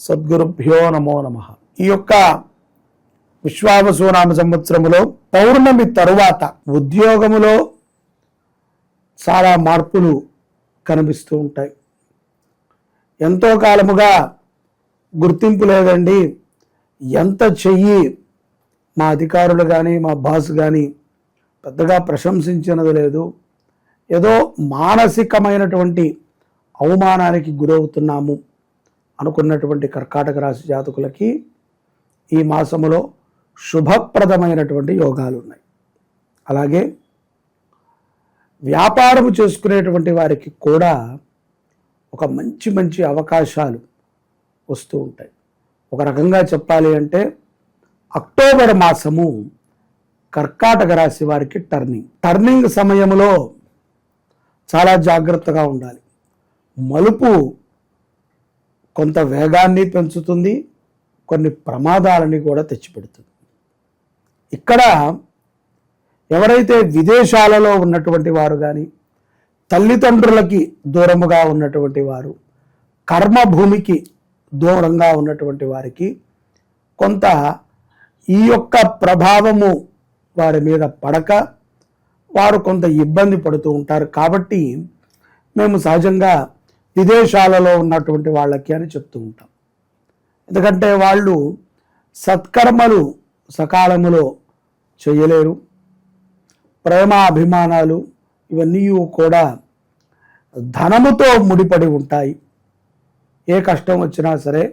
సద్గురుభ్యో నమో నమ. ఈ యొక్క విశ్వావసునామ సంవత్సరములో పౌర్ణమి తరువాత ఉద్యోగములో చాలా మార్పులు కనిపిస్తూ ఉంటాయి. ఎంతో కాలముగా గుర్తింపు లేదండి. ఎంత చెయ్యి మా అధికారులు కానీ మా బాస్ కానీ పెద్దగా ప్రశంసించినది లేదు. ఏదో మానసికమైనటువంటి అవమానానికి గురవుతున్నాము. అనుకున్నటువంటి కర్కాటక రాశి జాతకులకి ఈ మాసములో శుభప్రదమైనటువంటి యోగాలు ఉన్నాయి అలాగే వ్యాపారము చేసుకునేటువంటి వారికి కూడా ఒక మంచి మంచి అవకాశాలు వస్తూ ఉంటాయి. ఒక రకంగా చెప్పాలి అంటే అక్టోబర్ మాసము కర్కాటక రాశి వారికి టర్నింగ్. టర్నింగ్ సమయంలో చాలా జాగ్రత్తగా ఉండాలి. మలుపు కొంత వేగాన్ని పెంచుతుంది కొన్ని ప్రమాదాలని కూడా తెచ్చిపెడుతుంది. ఇక్కడ ఎవరైతే విదేశాలలో ఉన్నటువంటి వారు కానీ తల్లిదండ్రులకి దూరముగా ఉన్నటువంటి వారు కర్మభూమికి దూరంగా ఉన్నటువంటి వారికి కొంత ఈ యొక్క ప్రభావము వారి మీద పడక వారు కొంత ఇబ్బంది పడుతూ ఉంటారు. కాబట్టి మేము సహజంగా విదేశాలలో ఉన్నటువంటి వాళ్ళకి అని చెప్తూ ఉంటాం. ఎందుకంటే వాళ్ళు సత్కర్మలు సకాలములో చేయలేరు. ప్రేమాభిమానాలు ఇవన్నీ కూడా ధనముతో ముడిపడి ఉంటాయి. ఏ కష్టం వచ్చినా సరే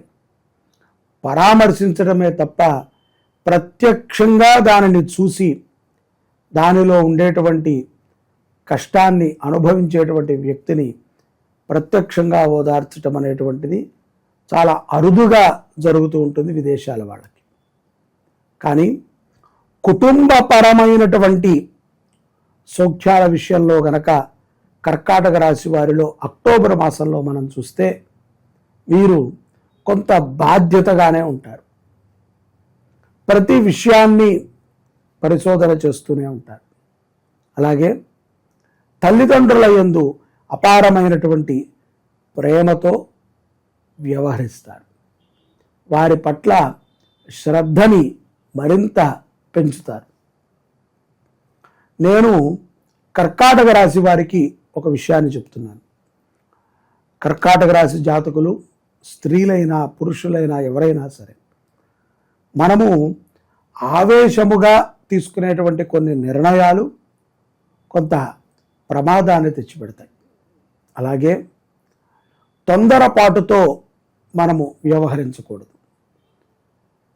పరామర్శించడమే తప్ప ప్రత్యక్షంగా దానిని చూసి దానిలో ఉండేటువంటి కష్టాన్ని అనుభవించేటువంటి వ్యక్తిని ప్రత్యక్షంగా ఓదార్చటం అనేటువంటిది చాలా అరుదుగా జరుగుతూ ఉంటుంది విదేశాల వాళ్ళకి. కానీ కుటుంబపరమైనటువంటి సౌఖ్యాల విషయంలో గనక కర్కాటక రాశి వారిలో అక్టోబర్ మాసంలో మనం చూస్తే వీరు కొంత బాధ్యతగానే ఉంటారు. ప్రతి విషయాన్ని పరిశోధన చేస్తూనే ఉంటారు. అలాగే తల్లిదండ్రుల యందు అపారమైనటువంటి ప్రేమతో వ్యవహరిస్తారు. వారి పట్ల శ్రద్ధని మరింత పెంచుతారు. నేను కర్కాటక రాశి వారికి ఒక విషయాన్ని చెప్తున్నాను. కర్కాటక రాశి జాతకులు స్త్రీలైనా పురుషులైనా ఎవరైనా సరే మనము ఆవేశముగా తీసుకునేటువంటి కొన్ని నిర్ణయాలు కొంత ప్రమాదాన్ని తెచ్చిపెడతాయి. అలాగే తొందరపాటుతో మనము వ్యవహరించకూడదు.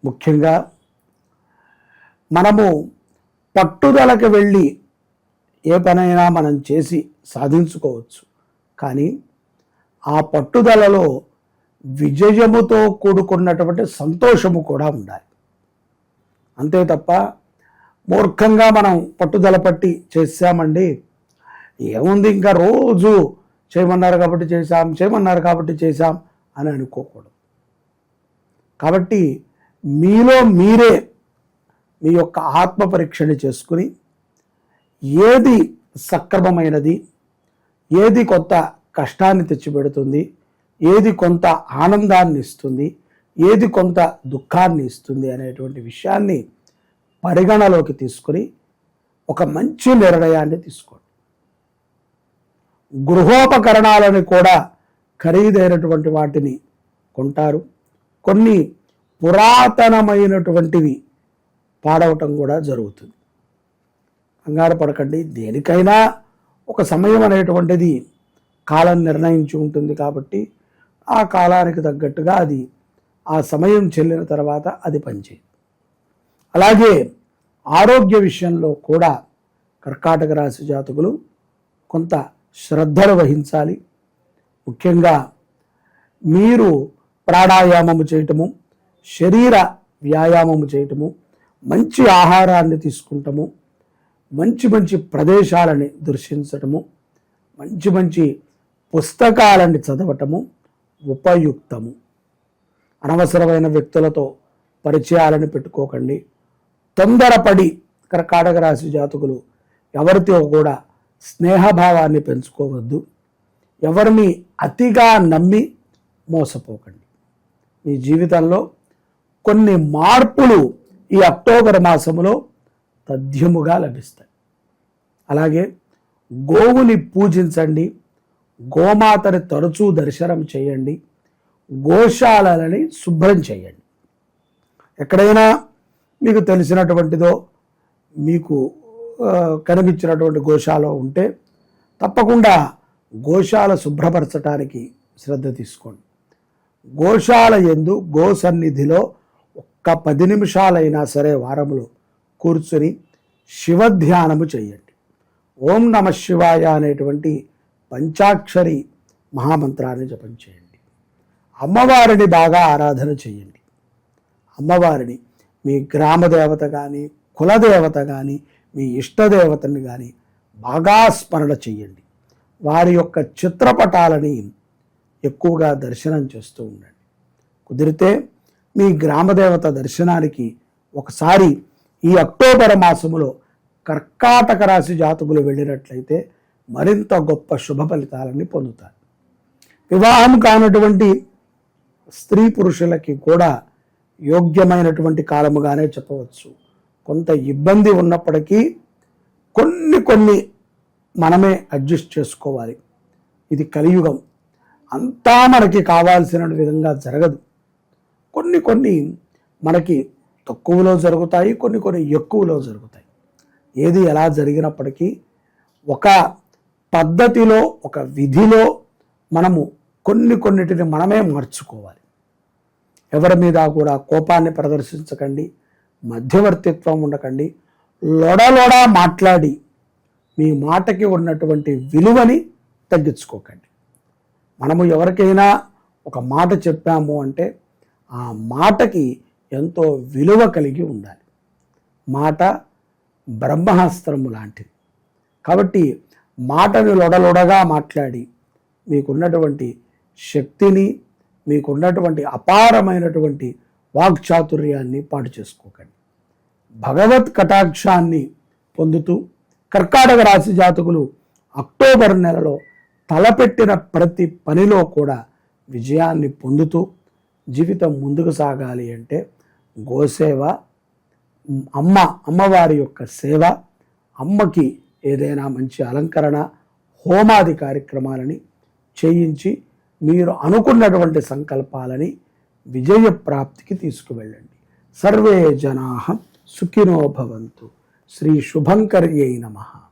ముఖ్యంగా మనము పట్టుదలకు వెళ్ళి ఏ పనైనా మనం చేసి సాధించుకోవచ్చు. కానీ ఆ పట్టుదలలో విజయముతో కూడుకున్నటువంటి సంతోషము కూడా ఉండాలి. అంతే తప్ప మూర్ఖంగా మనం పట్టుదల పట్టి చేసామండి ఏముంది ఇంకా రోజు చేయమన్నారు కాబట్టి చేశాం చేయమన్నారు కాబట్టి చేశాం అని అనుకోకూడదు. కాబట్టి మీలో మీరే మీ యొక్క ఆత్మ పరీక్షని చేసుకుని ఏది సక్రమమైనది ఏది కొత్త కష్టాన్ని తెచ్చిపెడుతుంది ఏది కొంత ఆనందాన్ని ఇస్తుంది ఏది కొంత దుఃఖాన్ని ఇస్తుంది అనేటువంటి విషయాన్ని పరిగణలోకి తీసుకుని ఒక మంచి నిర్ణయాన్ని తీసుకోండి. గృహోపకరణాలను కూడా ఖరీదైనటువంటి వాటిని కొంటారు. కొన్ని పురాతనమైనటువంటివి పాడవటం కూడా జరుగుతుంది. కంగారు పడకండి. దేనికైనా ఒక సమయం అనేటువంటిది కాలం నిర్ణయించి ఉంటుంది కాబట్టి ఆ కాలానికి తగ్గట్టుగా అది ఆ సమయం చెల్లిన తర్వాత అది పనిచేయదు. అలాగే ఆరోగ్య విషయంలో కూడా కర్కాటక రాశి జాతకులు కొంత శ్రద్ధను వహించాలి. ముఖ్యంగా మీరు ప్రాణాయామము చేయటము శరీర వ్యాయామము చేయటము మంచి ఆహారాన్ని తీసుకుంటము మంచి మంచి ప్రదేశాలని దర్శించటము మంచి మంచి పుస్తకాలని చదవటము ఉపయుక్తము. అనవసరమైన వ్యక్తులతో పరిచయాలను పెట్టుకోకండి. తొందరపడి కర్కాటక రాశి జాతకులు ఎవరితో కూడా స్నేహభావాన్ని పెంచుకోవద్దు. ఎవరిని అతిగా నమ్మి మోసపోకండి. మీ జీవితంలో కొన్ని మార్పులు ఈ అక్టోబర్ మాసంలో తథ్యముగా లభిస్తాయి. అలాగే గోవుని పూజించండి గోమాతని తరచూ దర్శనం చేయండి గోశాలని శుభ్రం చేయండి. ఎక్కడైనా మీకు తెలిసినటువంటిదో మీకు కనిపించినటువంటి గోశాల ఉంటే తప్పకుండా గోశాల శుభ్రపరచడానికి శ్రద్ధ తీసుకోండి. గోశాల ఎందు గో సన్నిధిలో ఒక్క పది నిమిషాలైనా సరే వారంలో కూర్చుని శివధ్యానము చేయండి. ఓం నమ శివాయ అనేటువంటి పంచాక్షరి మహామంత్రాన్ని జపం చేయండి. అమ్మవారిని బాగా ఆరాధన చేయండి. అమ్మవారిని మీ గ్రామ దేవత కానీ కులదేవత కానీ మీ ఇష్టదేవతని కానీ బాగా స్మరణ చెయ్యండి. వారి యొక్క చిత్రపటాలని ఎక్కువగా దర్శనం చేస్తూ ఉండండి. కుదిరితే మీ గ్రామదేవత దర్శనానికి ఒకసారి ఈ అక్టోబర్ మాసములో కర్కాటక రాశి జాతకులు వెళ్ళినట్లయితే మరింత గొప్ప శుభ ఫలితాలని పొందుతారు. వివాహం కానటువంటి స్త్రీ పురుషులకి కూడా యోగ్యమైనటువంటి కాలముగానే చెప్పవచ్చు. కొంత ఇబ్బంది ఉన్నప్పటికీ కొన్ని కొన్ని మనమే అడ్జస్ట్ చేసుకోవాలి. ఇది కలియుగం. అంతా మనకి కావాల్సిన విధంగా జరగదు. కొన్ని కొన్ని మనకి తక్కువలో జరుగుతాయి కొన్ని కొన్ని ఎక్కువలో జరుగుతాయి. ఏది ఎలా జరిగినప్పటికీ ఒక పద్ధతిలో ఒక విధిలో మనము కొన్ని కొన్నిటిని మనమే మార్చుకోవాలి. ఎవరి మీద కూడా కోపాన్ని ప్రదర్శించకండి. మధ్యవర్తిత్వం ఉండకండి. లొడలొడా మాట్లాడి మీ మాటకి ఉన్నటువంటి విలువని తగ్గించుకోకండి. మనము ఎవరికైనా ఒక మాట చెప్పాము అంటే ఆ మాటకి ఎంతో విలువ కలిగి ఉండాలి. మాట బ్రహ్మాస్త్రము లాంటిది. కాబట్టి మాటని లొడలొడగా మాట్లాడి మీకున్నటువంటి శక్తిని మీకున్నటువంటి అపారమైనటువంటి వాక్చాతుర్యాన్ని పాటు చేసుకోకండి. భగవత్ కటాక్షాన్ని పొందుతూ కర్కాటక రాశి జాతకులు అక్టోబర్ నెలలో తలపెట్టిన ప్రతి పనిలో కూడా విజయాన్ని పొందుతూ జీవితం ముందుకు సాగాలి అంటే గోసేవ అమ్మ అమ్మవారి యొక్క సేవ అమ్మకి ఏదైనా మంచి అలంకరణ హోమాది కార్యక్రమాలని చేయించి మీరు అనుకున్నటువంటి సంకల్పాలని విజయ ప్రాప్తికి తీసుకువెళ్ళండి. సర్వే జనా సుఖినో భవంతు. శ్రీ శుభంకర్యై నమః.